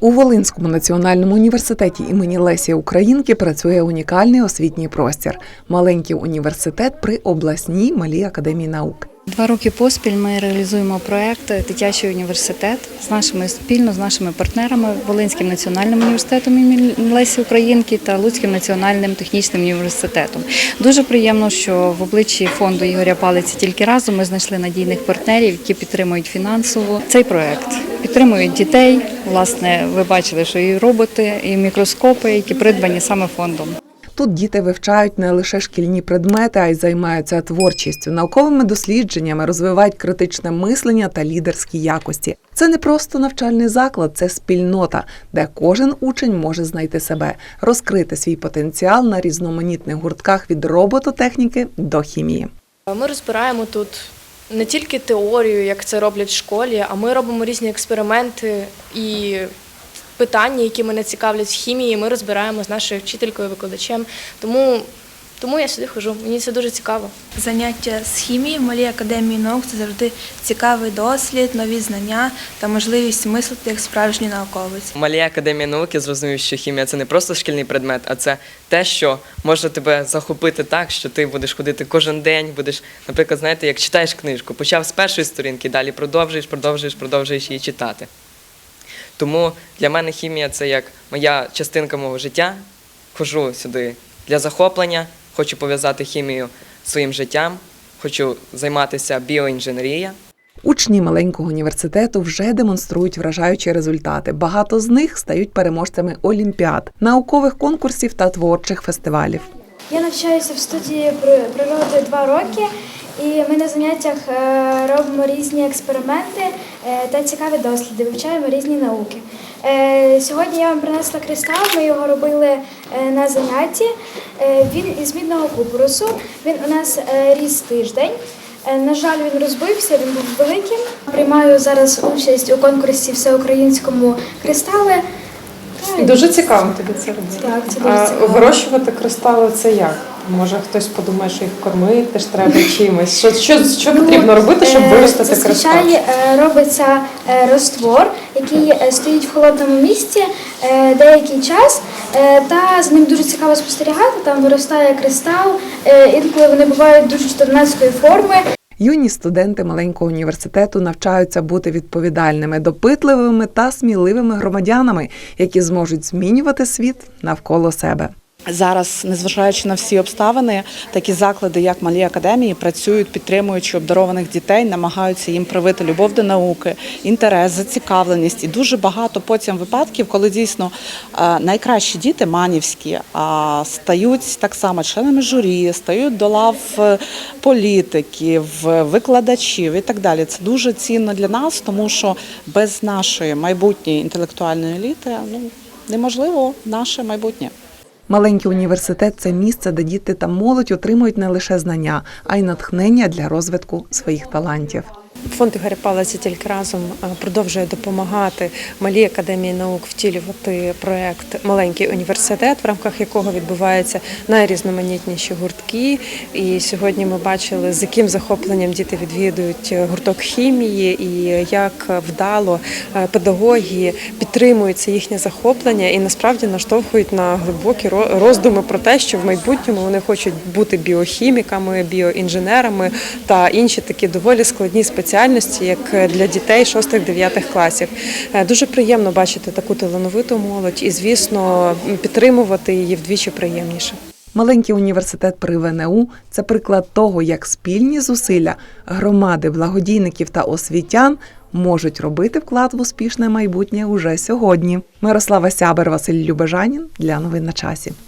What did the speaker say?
У Волинському національному університеті імені Лесі Українки працює унікальний освітній простір маленький університет при обласній малій академії наук. Два роки поспіль ми реалізуємо проект Дитячий університет з нашими спільно з нашими партнерами Волинським національним університетом імені Лесі Українки та Луцьким національним технічним університетом. Дуже приємно, що в обличчі фонду Ігоря Палиці тільки разом ми знайшли надійних партнерів, які підтримують фінансово цей проект. Підтримують дітей. Власне, ви бачили, що і роботи, і мікроскопи, які придбані саме фондом. Тут діти вивчають не лише шкільні предмети, а й займаються творчістю, науковими дослідженнями, розвивають критичне мислення та лідерські якості. Це не просто навчальний заклад, це спільнота, де кожен учень може знайти себе, розкрити свій потенціал на різноманітних гуртках від робототехніки до хімії. Ми розбираємо тут не тільки теорію, як це роблять в школі, а ми робимо різні експерименти і питання, які мене цікавлять в хімії, ми розбираємо з нашою вчителькою, викладачем. Тому, тому я сюди хожу. Мені це дуже цікаво. Заняття з хімії в малій академії наук це завжди цікавий дослід, нові знання та можливість мислити як справжній науковець. В малій академії науки зрозумів, що хімія це не просто шкільний предмет, а це те, що може тебе захопити так, що ти будеш ходити кожен день, будеш, наприклад, знаєте, як читаєш книжку, почав з першої сторінки, далі продовжуєш, продовжуєш, продовжуєш її читати. Тому для мене хімія це як моя частинка мого життя. Хожу сюди для захоплення, хочу пов'язати хімію з своїм життям, хочу займатися біоінженерією. Учні маленького університету вже демонструють вражаючі результати. Багато з них стають переможцями олімпіад, наукових конкурсів та творчих фестивалів. Я навчаюся в студії при- природи два роки, і ми на заняттях е, робимо різні експерименти е, та цікаві досліди, вивчаємо різні науки. Е, Сьогодні я вам принесла кристал, ми його робили е, на занятті. Е, Він із мідного купорусу. Він у нас ріс тиждень. На жаль, він розбився, він був великим. Приймаю зараз участь у конкурсі всеукраїнському кристали. І дуже цікаво тобі це робити. Так, це дуже а цікаво. вирощувати кристали це як? Може хтось подумає, що їх кормити ж треба чимось. Що, що, що потрібно робити, щоб Е, виростити кристал? Зазвичай е, робиться е, роствор, який стоїть в холодному місці деякий час, та з ним дуже цікаво спостерігати. Там виростає кристал. Інколи вони бувають дуже чудернацької форми. Юні студенти маленького університету навчаються бути відповідальними, допитливими та сміливими громадянами, які зможуть змінювати світ навколо себе. Зараз, незважаючи на всі обставини, такі заклади, як малі академії, працюють, підтримуючи обдарованих дітей, намагаються їм привити любов до науки, інтерес, зацікавленість. І дуже багато потім випадків, коли дійсно е, найкращі діти манівські стають так само членами журі, стають до лав е, політиків, викладачів і так далі. Це дуже цінно для нас, тому що без нашої майбутньої інтелектуальної еліти ну неможливо наше майбутнє. Маленький університет це місце, де діти та молодь отримують не лише знання, а й натхнення для розвитку своїх талантів. Фонд Ігоря Палиця тільки разом е, продовжує допомагати малій академії наук втілювати проект Маленький університет, в рамках якого відбуваються найрізноманітніші гуртки. І сьогодні ми бачили, з яким захопленням діти відвідують гурток хімії, і як вдало е, педагоги підтримують це їхнє захоплення і насправді наштовхують на глибокі роздуми про те, що в майбутньому вони хочуть бути біохіміками, біоінженерами та інші такі доволі складні спеціальності, як для дітей 6-9 класів. Е, Дуже приємно бачити таку талановиту молодь і, звісно, підтримувати її вдвічі приємніше. Маленький університет при ВНУ це приклад того, як спільні зусилля громади, благодійників та освітян можуть робити вклад в успішне майбутнє уже сьогодні. Мирослава Сябер, Василь Любежанін для новин на часі.